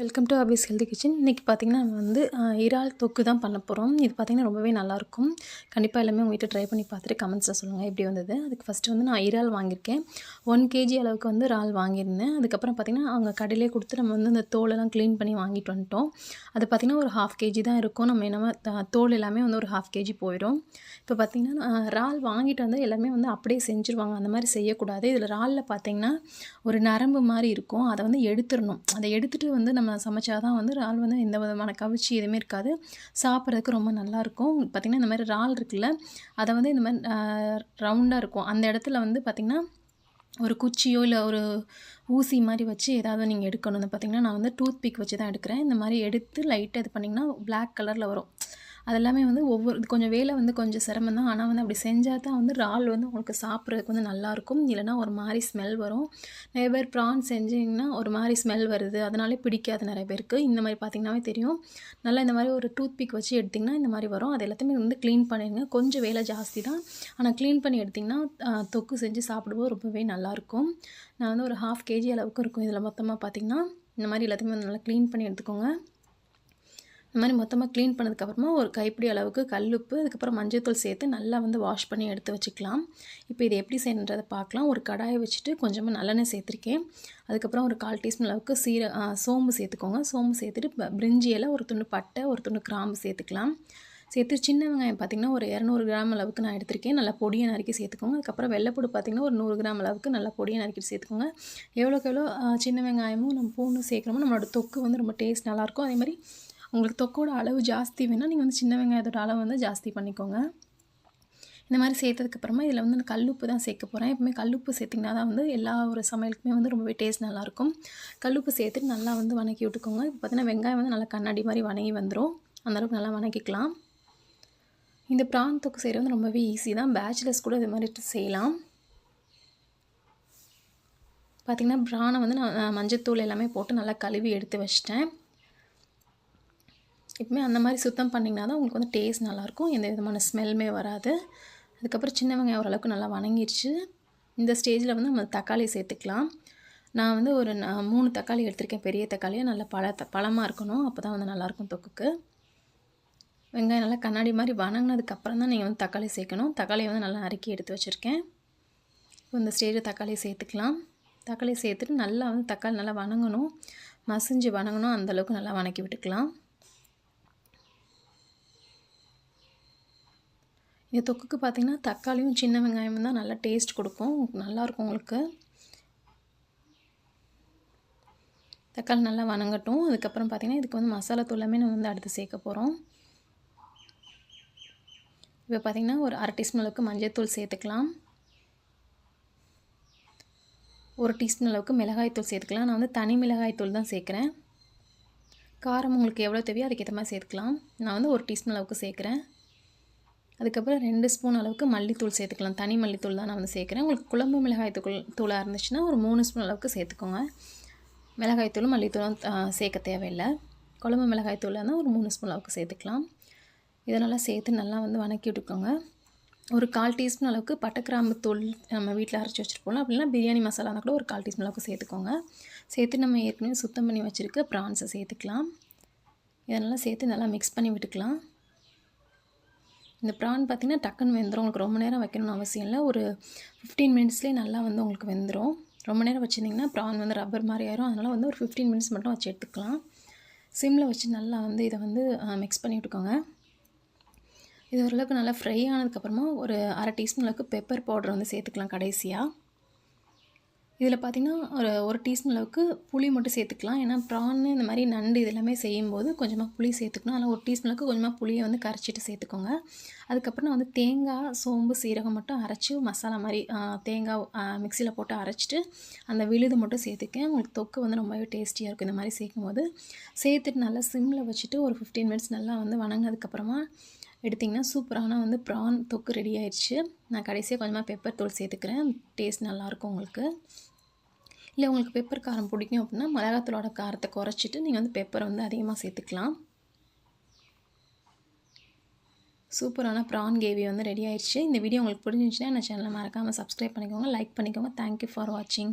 Welcome to Abi's healthy kitchen இன்றைக்கி பார்த்திங்கன்னா நம்ம வந்து இறால் தொக்கு தான் பண்ண போகிறோம் இது பார்த்திங்கன்னா ரொம்பவே நல்லாயிருக்கும் கண்டிப்பாக எல்லாமே உங்கள் ட்ரை பண்ணி பார்த்துட்டு கமெண்ட்ஸில் சொல்லுங்கள் எப்படி வந்தது? அதுக்கு ஃபஸ்ட்டு வந்து நான் இறால் வாங்கியிருக்கேன். ஒன் கேஜி அளவுக்கு வந்து இறால் வாங்கியிருந்தேன். அதுக்கப்புறம் பார்த்திங்கன்னா அவங்க கடையிலே கொடுத்து நம்ம வந்து அந்த தோலெல்லாம் க்ளீன் பண்ணி வாங்கிட்டு வந்துட்டோம். அது பார்த்திங்கன்னா ஒரு ஹாஃப் கேஜி தான் இருக்கும். நம்ம என்னமோ த- தோல் எல்லாமே வந்து ஒரு ஹாஃப் கேஜி போயிடும் இப்போ பார்த்திங்கன்னா இறால் வாங்கிட்டு வந்து எல்லாமே வந்து அப்படியே செஞ்சுருவாங்க. அந்த மாதிரி செய்யக்கூடாது. இதில் இறாலில் பார்த்திங்கன்னா ஒரு நரம்பு மாதிரி இருக்கும். அதை வந்து எடுத்துடணும். அதை எடுத்துகிட்டு வந்து நம்ம சமைச்சா தான் வந்து இறால் வந்து எந்த விதமான கவிச்சி எதுவுமே இருக்காது. சாப்பிட்றதுக்கு ரொம்ப நல்லாயிருக்கும். பார்த்திங்கன்னா இந்த மாதிரி இறால் இருக்குல்ல அதை வந்து இந்த மாதிரி ரவுண்டாக இருக்கும். அந்த இடத்துல வந்து பார்த்திங்கன்னா ஒரு குச்சியோ இல்லை ஒரு ஊசி மாதிரி வச்சு ஏதாவது நீங்கள் எடுக்கணும். பார்த்திங்கன்னா நான் வந்து டூத் பிக் வச்சு தான் எடுக்கிறேன். இந்த மாதிரி எடுத்து லைட்டாக இது பண்ணிங்கன்னா பிளாக் கலரில் வரும். அதெல்லாமே வந்து ஒவ்வொரு இது கொஞ்சம் வேலை வந்து கொஞ்சம் சிரமம் தான். ஆனால் வந்து அப்படி செஞ்சால் தான் வந்து இறால் வந்து உங்களுக்கு சாப்பிட்றதுக்கு வந்து நல்லாயிருக்கும். இல்லைன்னா ஒரு மாதிரி ஸ்மெல் வரும். நிறைய பேர் ப்ரான் செஞ்சிங்கன்னா ஒரு மாதிரி ஸ்மெல் வருது. அதனாலே பிடிக்காது நிறைய பேருக்கு. இந்த மாதிரி பார்த்திங்கனாவே தெரியும். நல்லா இந்த மாதிரி ஒரு டூத் பிக் வச்சு எடுத்திங்கன்னா இந்த மாதிரி வரும். அது எல்லாத்தையுமே வந்து க்ளீன் பண்ணிடுங்க. கொஞ்சம் வேலை ஜாஸ்தி தான். ஆனால் க்ளீன் பண்ணி எடுத்திங்கன்னா தொக்கு செஞ்சு சாப்பிடும்போது ரொம்பவே நல்லாயிருக்கும். நான் வந்து ஒரு ஹாஃப் கேஜி அளவுக்கு இருக்கும். இதில் மொத்தமாக பார்த்திங்கன்னா இந்த மாதிரி எல்லாத்தையுமே வந்து நல்லா க்ளீன் பண்ணி எடுத்துக்கோங்க. இந்த மாதிரி மொத்தமாக க்ளீன் பண்ணதுக்கப்புறமா ஒரு கைப்பிடி அளவுக்கு கல்லுப்பு அதுக்கப்புறம் மஞ்சள்தூள் சேர்த்து நல்லா வந்து வாஷ் பண்ணி எடுத்து வச்சுக்கலாம். இப்போ இது எப்படி செய்யணுன்றதை பார்க்கலாம். ஒரு கடாயை வச்சுட்டு கொஞ்சமாக நல்லெண்ணெய் சேர்த்துருக்கேன். அதுக்கப்புறம் ஒரு கால் டீஸ்பூன் அளவுக்கு சீர சோம்பு சேர்த்துக்கோங்க. சோம்பு சேர்த்துட்டு ப- பிரிஞ்சி ஒரு துண்டு பட்டை ஒரு துண்டு கிராம்பு சேர்த்துக்கலாம். சேர்த்து சின்ன வெங்காயம் பார்த்திங்கன்னா ஒரு இரநூறு கிராம் அளவுக்கு நான் எடுத்திருக்கேன். நல்லா பொடியை நறுக்கி சேர்த்துக்கோங்க. அதுக்கப்புறம் வெள்ளைப்பூடு பார்த்திங்கன்னா ஒரு நூறு கிராம் அளவுக்கு நல்லா பொடியை நறுக்கி சேர்த்துக்கோங்க. எவ்வளோக்கு எவ்வளோ சின்ன வெங்காயமும் நம்ம பூண்டு சேர்க்குறோமோ நம்மளோட தொக்கு வந்து ரொம்ப டேஸ்ட் நல்லாயிருக்கும் அதே மாதிரி உங்களுக்கு தொக்கோட அளவு ஜாஸ்தி வேணால் நீங்கள் வந்து சின்ன வெங்காயத்தோட அளவு வந்து ஜாஸ்தி பண்ணிக்கோங்க. இந்த மாதிரி சேர்த்ததுக்கப்புறமா இதில் வந்து நான் கல்லுப்பு தான் சேர்க்க போகிறேன் எப்பவுமே கல்லுப்பு சேர்த்திங்கன்னா தான் வந்து எல்லா ஒரு சமையலுக்குமே வந்து ரொம்பவே டேஸ்ட் நல்லாயிருக்கும் கல்லுப்பு சேர்த்துட்டு நல்லா வந்து வணக்கி விட்டுக்கோங்க. இப்போ பார்த்தீங்கன்னா வெங்காயம் வந்து நல்லா கண்ணாடி மாதிரி வணங்கி வந்துடும் அந்தளவுக்கு நல்லா வணக்கிக்கலாம். இந்த ப்ரான் தொக்கு செய்கிறது வந்து ரொம்பவே ஈஸி தான். பேச்சுலர்ஸ் கூட இது மாதிரி செய்யலாம். பார்த்திங்கன்னா ப்ரானை வந்து நான் மஞ்சத்தூள் எல்லாமே போட்டு நல்லா கழுவி எடுத்து வச்சிட்டேன். எப்பவுமே அந்த மாதிரி சுத்தம் பண்ணிங்கன்னா தான் உங்களுக்கு வந்து டேஸ்ட் நல்லாயிருக்கும். எந்த விதமான ஸ்மெல்லுமே வராது. அதுக்கப்புறம் சின்ன வெங்காயம் ஓரளவுக்கு நல்லா வணங்கிடுச்சு இந்த ஸ்டேஜில் வந்து நம்ம தக்காளி சேர்த்துக்கலாம். நான் வந்து ஒரு நா- மூணு தக்காளி எடுத்திருக்கேன். பெரிய தக்காளியாக நல்ல பழ பழமாக இருக்கணும். அப்போ தான் வந்து நல்லாயிருக்கும் தொக்குக்கு. வெங்காயம் நல்லா கண்ணாடி மாதிரி வணங்கினதுக்கப்புறம் தான் நீங்கள் வந்து தக்காளி சேர்க்கணும். தக்காளியை வந்து நல்லா நறுக்கி எடுத்து வச்சுருக்கேன். இப்போ இந்த ஸ்டேஜில் தக்காளி சேர்த்துக்கலாம். தக்காளி சேர்த்துட்டு நல்லா வந்து தக்காளி நல்லா வணங்கணும். மசிஞ்சு வணங்கணும். அந்தளவுக்கு நல்லா வணக்கி விட்டுக்கலாம். இந்த தொக்குக்கு பார்த்தீங்கன்னா தக்காளியும் சின்ன வெங்காயமும் தான் நல்லா டேஸ்ட் கொடுக்கும். நல்லாயிருக்கும் உங்களுக்கு? தக்காளி நல்லா வணங்கட்டும். அதுக்கப்புறம் பார்த்தீங்கன்னா இதுக்கு வந்து மசாலா தூளமே நம்ம வந்து அடுத்து சேர்க்க போகிறோம் இப்போ பார்த்திங்கன்னா ஒரு அரை டீஸ்பூன் அளவுக்கு மஞ்சள்தூள் சேர்த்துக்கலாம். ஒரு டீஸ்பூன் அளவுக்கு மிளகாய்த்தூள் சேர்த்துக்கலாம். நான் வந்து தனி மிளகாய்த்தூள் தான் சேர்க்குறேன். காரம் உங்களுக்கு எவ்வளோ தேவையோ அதுக்கேற்ற மாதிரி சேர்த்துக்கலாம். நான் வந்து ஒரு டீஸ்பூன் அளவுக்கு சேர்க்குறேன். அதுக்கப்புறம் ரெண்டு ஸ்பூன் அளவுக்கு மல்லித்தூள் சேர்த்துக்கலாம். தனி மல்லித்தூள் தான் நான் வந்து சேர்க்குறேன். உங்களுக்கு குழம்பு மிளகாய் தூள் தூளாக இருந்துச்சுன்னா ஒரு மூணு ஸ்பூன் அளவுக்கு சேர்த்துக்கோங்க. மிளகாய்த்தூளும் மல்லித்தூளும் சேர்க்க தேவையில்லை. குழம்பு மிளகாய் தூளாக இருந்தால் ஒரு மூணு ஸ்பூன் அளவுக்கு சேர்த்துக்கலாம். இதெல்லாம் சேர்த்து நல்லா வந்து வணக்கி விட்டுக்கோங்க. ஒரு கால் டீஸ்பூன் அளவுக்கு பட்டை கிராம்பு தூள் நம்ம வீட்டில் அரைச்சி வச்சுருப்போம் அப்படின்னா பிரியாணி மசாலா இருந்தால் கூட ஒரு கால் டீஸ்பூன் அளவுக்கு சேர்த்துக்கோங்க. சேர்த்து நம்ம ஏற்கனவே சுத்தம் பண்ணி வச்சுருக்க ப்ரான்ஸை சேர்த்துக்கலாம். இதெல்லாம் சேர்த்து நல்லா மிக்ஸ் பண்ணி விட்டுக்கலாம். இந்த ப்ரான் பார்த்திங்கன்னா டக்குன்னு வெந்துடும் உங்களுக்கு ரொம்ப நேரம் வைக்கணும்னு அவசியம் இல்லை. ஒரு ஃபிஃப்டீன் மினிட்ஸ்லேயே நல்லா வந்து உங்களுக்கு வெந்துடும் ரொம்ப நேரம் வச்சுருந்திங்கன்னா ப்ரான் வந்து ரப்பர் மாதிரி ஆயிரும். அதனால் வந்து ஒரு ஃபிஃப்டீன் மினிட்ஸ் மட்டும் வச்சு எடுத்துக்கலாம். சிம்மில் வச்சு நல்லா வந்து இதை வந்து மிக்ஸ் பண்ணி விட்டுக்கோங்க. இது ஓரளவுக்கு நல்லா ஃப்ரை ஆனதுக்கப்புறமா ஒரு அரை டீஸ்பூன் அளவுக்கு பெப்பர் பவுடர் வந்து சேர்த்துக்கலாம் கடைசியாக இதில் பார்த்திங்கன்னா ஒரு ஒரு டீஸ்பூன் அளவுக்கு புளி மட்டும் சேர்த்துக்கலாம். ஏன்னா ப்ரான் இந்த மாதிரி நண்டு இதெல்லாமே செய்யும்போது கொஞ்சமாக புளி சேர்த்துக்கணும். அதில் ஒரு டீஸ்பூன் அளவுக்கு கொஞ்சமாக புளியை வந்து கரைச்சிட்டு சேர்த்துக்கோங்க. அதுக்கப்புறம் நான் வந்து தேங்காய் சோம்பு சீரகம் மட்டும் அரைச்சி மசாலா மாதிரி தேங்காய் மிக்சியில் போட்டு அரைச்சிட்டு அந்த விழுது மட்டும் சேர்த்துக்கேன். உங்களுக்கு தொக்கு வந்து ரொம்பவே டேஸ்டியாக இருக்கும் இந்த மாதிரி சேர்க்கும்போது. சேர்த்துட்டு நல்லா சிம்மில் வச்சுட்டு ஒரு ஃபிஃப்டீன் மினிட்ஸ் நல்லா வந்து வணங்கினதுக்கப்புறமா எடுத்திங்கன்னா சூப்பரான வந்து ப்ரான் தொக்கு ரெடி ஆயிடுச்சு. நான் கடைசியாக கொஞ்சமாக பெப்பர் தூள் சேர்த்துக்கிறேன். டேஸ்ட் நல்லாயிருக்கும் உங்களுக்கு. இல்லை உங்களுக்கு பெப்பர் காரம் பிடிக்கும் அப்படின்னா மிளகாத்தூளோட காரத்தை குறைச்சிட்டு நீங்கள் வந்து பெப்பரை வந்து அதிகமாக சேர்த்துக்கலாம். சூப்பரான ப்ரான் கேவி வந்து ரெடி ஆயிடுச்சு. இந்த வீடியோ உங்களுக்கு பிடிச்சிருந்துச்சுன்னா என்ன சேனலை மறக்காமல் சப்ஸ்கிரைப் பண்ணிக்கோங்க லைக் பண்ணிக்கோங்க. தேங்க்யூ ஃபார் வாட்சிங்